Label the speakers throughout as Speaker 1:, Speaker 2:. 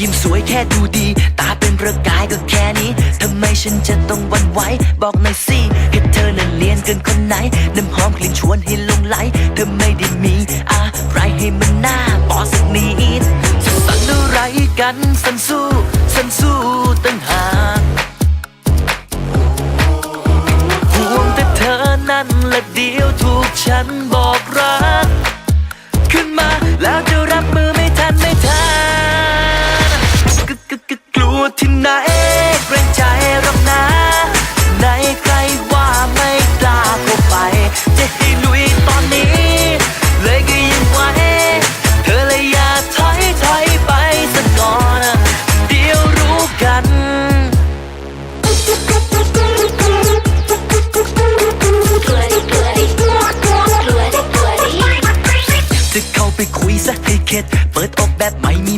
Speaker 1: ยิ้มสวยแค่ดูดี ตาเป็นประกายก็แค่นี้ทำไมฉันจะต้องวันไหวบอกหน่อยสิให้เธอนั้นเลียนเกินคนไหน น้ำหอมกลิ่นชวนให้ลงไหล เธอไม่ได้มีอะไรให้มันน่าปอสักนิดจะสั่นอะไรกันสันสู้สันสู้ตั้งหากห่วงแต่เธอนั่นและเดียวถูกฉันบอกรัก ลัวที่ไหนเกรงใจรอกนะไหนใครว่าไม่กล้าเข้าไป จะให้ลุยตอนนี้ เลยก็ยังไหวเธอเลยอย่าถอยถอยไปสักก่อนเดี๋ยวรู้กันจะเข้าไปคุยซะให้เข็ด เปิดอกแบบไม่มี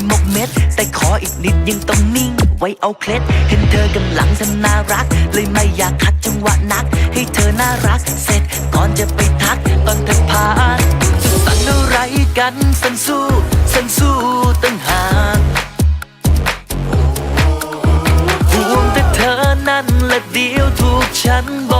Speaker 1: แต่ขออีกนิดยังต้องนิ่ง ไว้เอาเคล็ด เห็นเธอกำลังทำน่ารัก เลยไม่อยากคัดจังหวะนัก ให้เธอน่ารัก เสร็จก่อนจะไปทักตอนเธอผ่านจะสั่นอะไรกันสันสู้สันสู้ตั้งหากห่วงแต่เธอนั่นและเดียวถูกฉันบอก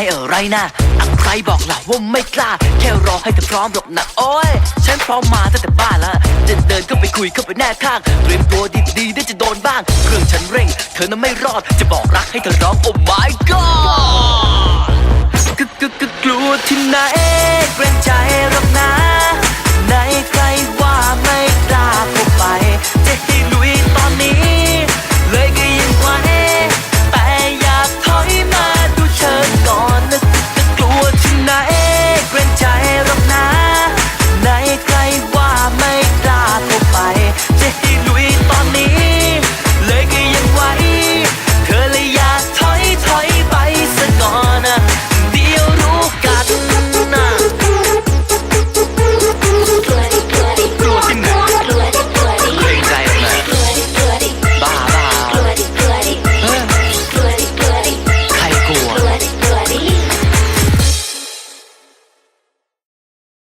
Speaker 1: าอายอะไรนะอะใครบอกล่ะว่าไม่กล้า แค่รอให้เธอพร้อมหรอกนะโอ้ย ฉันพร้อมมาตั้งแต่บ้านละจะเดินเข้าไปคุยเข้าไปแนบข้าง เตรียมตัวดีๆได้จะโดนบ้าง เครื่องฉันเร่ง เธอนั้นไม่รอด จะบอกรักให้เธอร้องโอ้ my god กึกกึกกึกกลัวที่ไหน